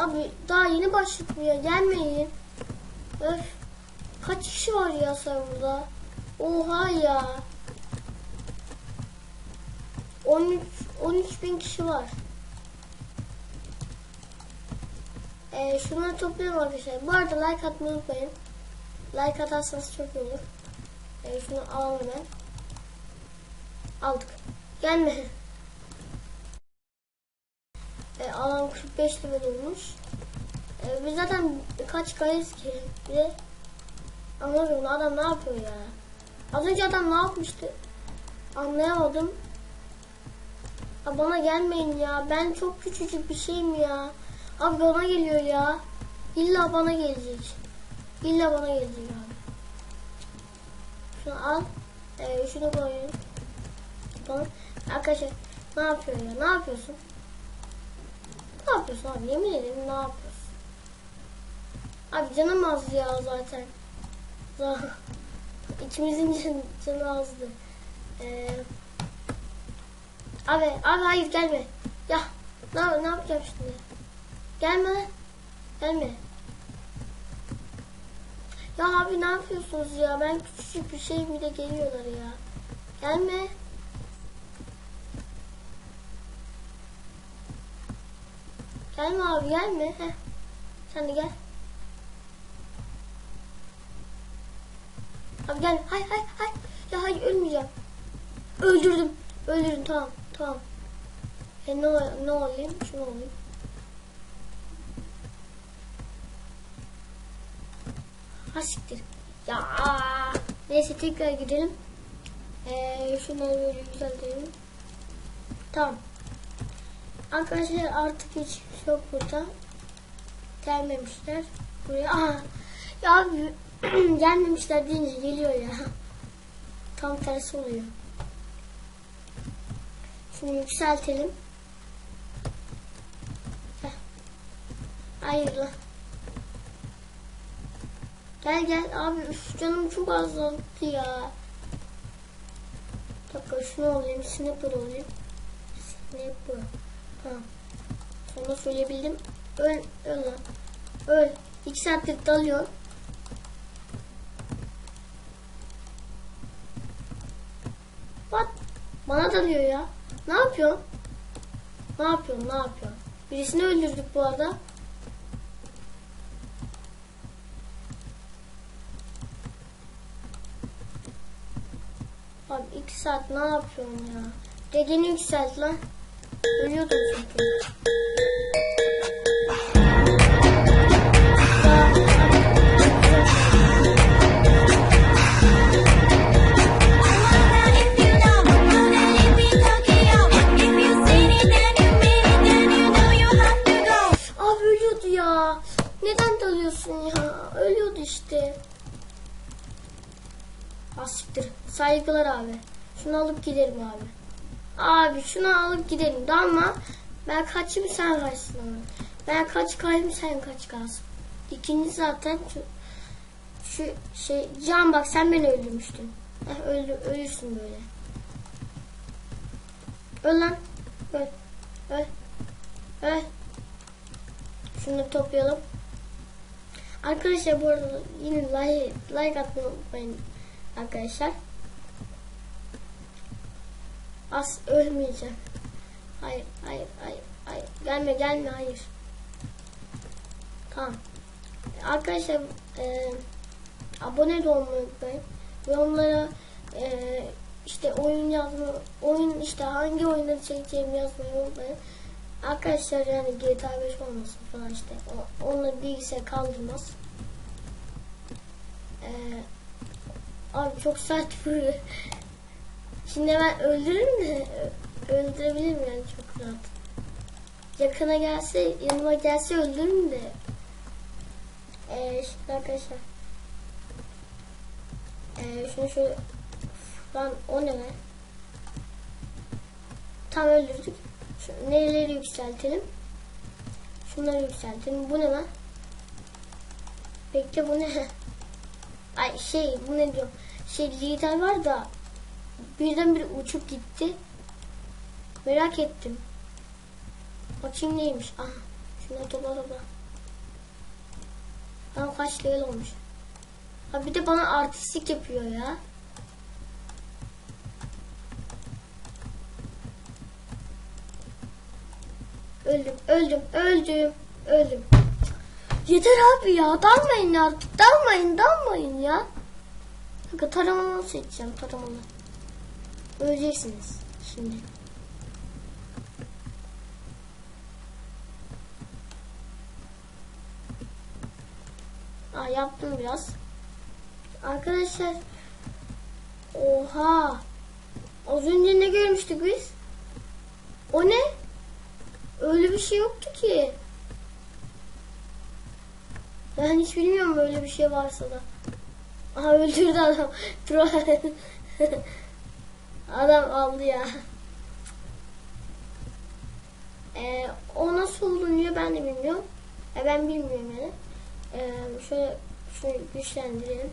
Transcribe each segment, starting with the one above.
Abi daha yeni başladık ya gelmeyin. Öf. Kaç kişi var ya serverda? Oha ya. 13 13 bin kişi var. Ee, şunları toplayalım arkadaşlar. Bu arada like atmayı unutmayın. Like atarsanız çok iyi olur. Ee, şunu alalım hemen. Aldık. Gelme. Ee, alan 45 level olmuş. Ee, biz zaten kaç kayız ki? Anlamıyorum adam ne yapıyor ya. Az önce adam ne yapmıştı? Anlayamadım. Abi bana gelmeyin ya. Ben çok küçücük bir şeyim ya. Abi bana geliyor ya. İlla bana gelecek. İlla bana gelecek abi. Şunu al. Ee, şunu koyayım. Bana. Arkadaşlar ne yapıyor ya? Ne yapıyorsun? Yapıyorsun abi? Yemin ederim ne yapıyorsun? Abi canım az ya zaten. İkimizin can, canı azdı. Ee, abi, abi hayır gelme. Ya ne, ne yapacağım şimdi? Gelme. Gelme. Ya abi ne yapıyorsunuz ya? Ben küçücük bir şey bir de geliyorlar ya. Gelme. Gelme abi gelme. Heh. Sen de gel. Abi gel. Hay hay hay. Ya hayır ölmeyeceğim. Öldürdüm. Öldürdüm tamam. Tamam. E ne, ne olayım? Şunu olayım. Ha siktir. Ya. Neyse tekrar gidelim. Ee, şunları böyle düzeltelim. Tamam. Arkadaşlar artık hiç yok burada. Gelmemişler. Buraya. Aha. Ya gelmemişler deyince geliyor ya. Tam tersi oluyor. Şimdi yükseltelim. Heh. Hayır lan. Gel gel abi üf, canım çok azaldı ya. Bir dakika şunu olayım, sniper olayım. Sniper. Tamam. Sonra söyleyebildim. Öl, öl lan. Öl. İki saattir dalıyor. What? Bana dalıyor ya. Ne yapıyorsun? Ne yapıyorsun? Ne yapıyorsun? Birisini öldürdük bu arada. Abi iki saat ne yapıyorsun ya? Dedeni yükselt lan. Ölüyordum çünkü. Abi ölüyordu ya. Neden dalıyorsun ya? Ölüyordu işte. Asiktir. Saygılar abi. Şunu alıp giderim abi. Abi şunu alıp gidelim. Dalma. Ben kaçayım sen kaçsın abi. Ben kaç kalayım sen kaç kalsın. İkinci zaten şu, şu şey Can bak sen beni öldürmüştün. Heh, öldü, ölürsün böyle. Öl lan. Öl. Öl. Öl. Şunu toplayalım. Arkadaşlar bu arada yine like, like atmayı unutmayın arkadaşlar. As ölmeyeceğim. Hayır, hayır, hayır, hayır. Gelme, gelme, hayır. Tamam. Arkadaşlar e, abone de olmayı unutmayın. Ve onlara e, işte oyun yazma, oyun işte hangi oyunları çekeceğimi yazmayı unutmayın. Arkadaşlar yani GTA 5 olmasın falan işte. O, onları bilgisayar kaldırmaz. Ee, abi çok sert vuruyor. Şimdi ben öldürürüm de öldürebilirim yani çok rahat. Yakına gelse, yanıma gelse öldürürüm de. Ee, şimdi arkadaşlar. Ee, şunu şöyle lan o ne be? Tam öldürdük. Şu, nereleri yükseltelim? Şunları yükseltelim. Bu ne lan? Bekle bu ne? Ay şey bu ne diyor? Şey lider var da birdenbire uçup gitti. Merak ettim. Bakayım neymiş. Aha Şunları topla topla. Tamam kaç level olmuş. Abi bir de bana artistik yapıyor ya. Öldüm, öldüm, öldüm, öldüm. Yeter abi ya, dalmayın artık, dalmayın, dalmayın ya. Taramalı seçeceğim, taramalı. Öleceksiniz şimdi. Aa, yaptım biraz. Arkadaşlar. Oha. Az önce ne görmüştük biz? O ne? Öyle bir şey yoktu ki. Ben hiç bilmiyorum böyle bir şey varsa da. Aha öldürdü adam. Troll. Adam aldı ya. Ee, o nasıl olunuyor ben de bilmiyorum. E, ben bilmiyorum yani. Ee, şöyle şunu güçlendirelim.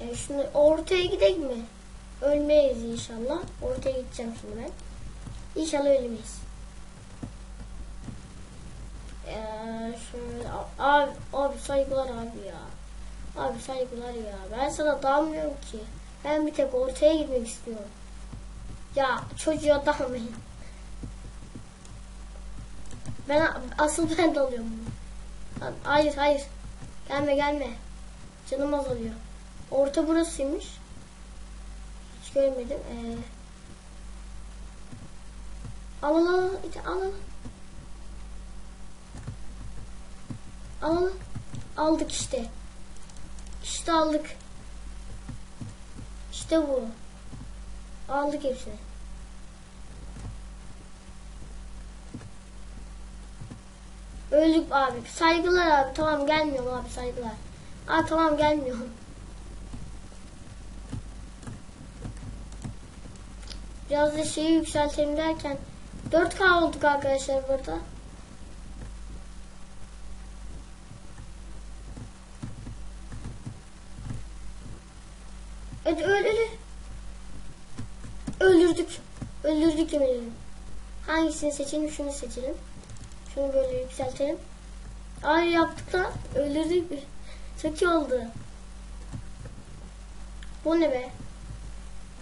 Ee, şunu ortaya gidelim mi? Ölmeyiz inşallah. Ortaya gideceğim şimdi ben. İnşallah ölmeyiz. Ee, şöyle abi, abi saygılar abi ya. Abi saygılar ya. Ben sana dalmıyorum ki. Ben bir tek ortaya gitmek istiyorum. Ya çocuğa dalmayın. Ben asıl ben dalıyorum. Hayır hayır. Gelme gelme. Canım azalıyor. Orta burasıymış. Hiç görmedim. Ee, al al al al. Al al. Aldık işte. İşte aldık. İşte bu. Aldık hepsini. Öldük abi. Saygılar abi. Tamam gelmiyorum abi saygılar. Aa tamam gelmiyorum. Biraz da şeyi yükseltelim derken 4K olduk arkadaşlar burada. Hadi öl öl. Öldürdük. Öldürdük yemin. Hangisini seçelim? Şunu seçelim. Şunu böyle yükseltelim. Ay yaptık lan. Öldürdük. Çok iyi oldu. Bu ne be?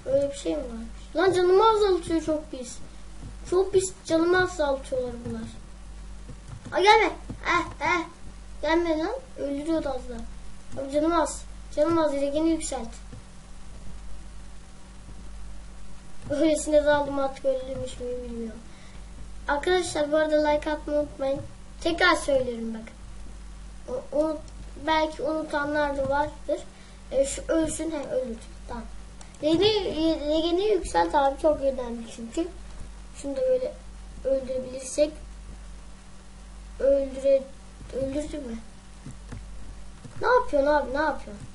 Öyle bir şey mi varmış? Lan canımı azaltıyor çok pis. Çok pis canımı azaltıyorlar bunlar. Ay gelme. Eh eh. Gelme lan. Öldürüyordu az daha. Abi canım az. Canım az. Regeni yükselt. Öylesine daldım artık öldürmüş müyüm bilmiyorum. Arkadaşlar bu arada like atmayı unutmayın. Tekrar söylerim bak. O, unut, belki unutanlar da vardır. E, şu ölsün he ölür. Tamam. Regeni yükselt abi çok önemli çünkü. Şunu da böyle öldürebilirsek öldüre öldürdü mü? Ne yapıyorsun abi ne yapıyorsun?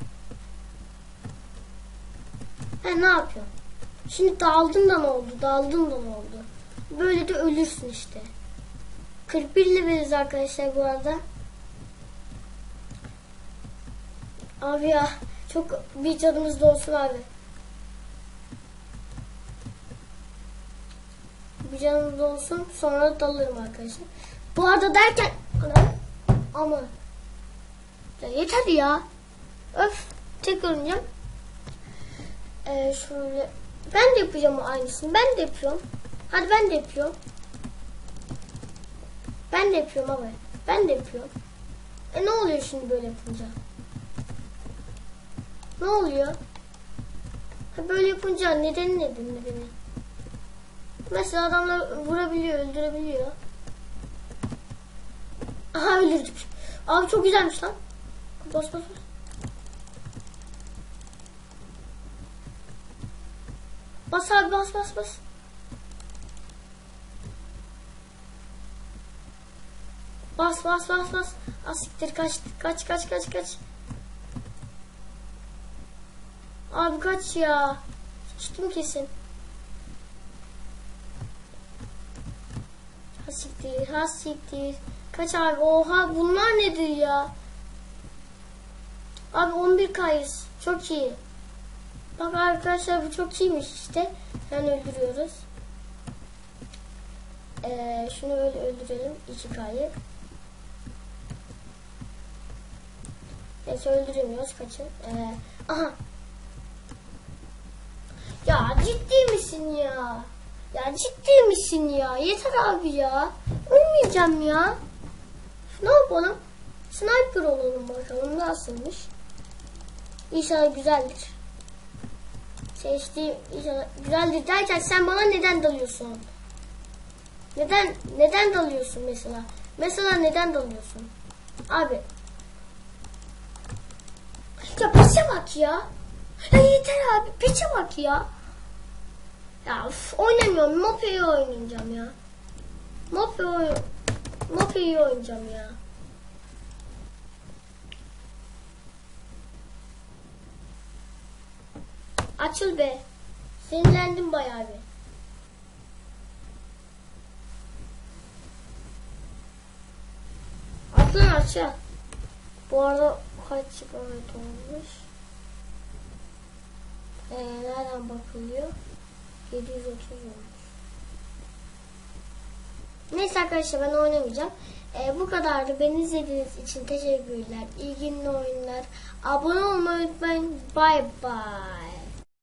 He ne yapıyorsun? Şimdi daldın da ne oldu? Daldın da ne oldu? Böyle de ölürsün işte. 41 leveliz arkadaşlar bu arada. Abi ya çok bir canımız da olsun abi. Bir canımız da olsun sonra dalırım arkadaşlar. Bu arada derken ama ya yeter ya. Öf tek oynayacağım. Ee, şöyle ben de yapacağım o aynısını. Ben de yapıyorum. Hadi ben de yapıyorum. Ben de yapıyorum abi. Ben de yapıyorum. E ne oluyor şimdi böyle yapınca? Ne oluyor? Ha böyle yapınca nedeni nedir nedeni? Mesela adamlar vurabiliyor, öldürebiliyor. Aha öldürdük. Abi çok güzelmiş lan. Bas bas bas. Bas abi bas bas bas. Bas bas bas bas. Asiktir kaç kaç kaç kaç kaç. Abi kaç ya. Sıçtım kesin. Hasiktir hasiktir. Kaç abi oha bunlar nedir ya. Abi 11 kayız. Çok iyi. Bak arkadaşlar bu çok iyiymiş işte. Yani öldürüyoruz. Ee, şunu öyle öldürelim. 2K'yı. Neyse öldüremiyoruz. Kaçın. Ee, aha. Ya ciddi misin ya? Ya ciddi misin ya? Yeter abi ya. Ölmeyeceğim ya. Ne yapalım? Sniper olalım bakalım nasılmış. İnşallah güzeldir. Seçtiğim güzeldir derken sen bana neden dalıyorsun? Neden neden dalıyorsun mesela? Mesela neden dalıyorsun? Abi. Ya piçe bak ya. Ya yeter abi piçe bak ya. Ya üf, oynamıyorum. Mope'yi oynayacağım ya. Mope'yi oynayacağım ya. Açıl be. Sinirlendim bayağı bir. Atlan aşağı. Bu arada kaç GB olmuş? Ee, nereden bakılıyor? 730 olmuş. Neyse arkadaşlar ben oynamayacağım. Ee, bu kadardı. Beni izlediğiniz için teşekkürler. Günler oyunlar. Abone olmayı unutmayın. Bye bye.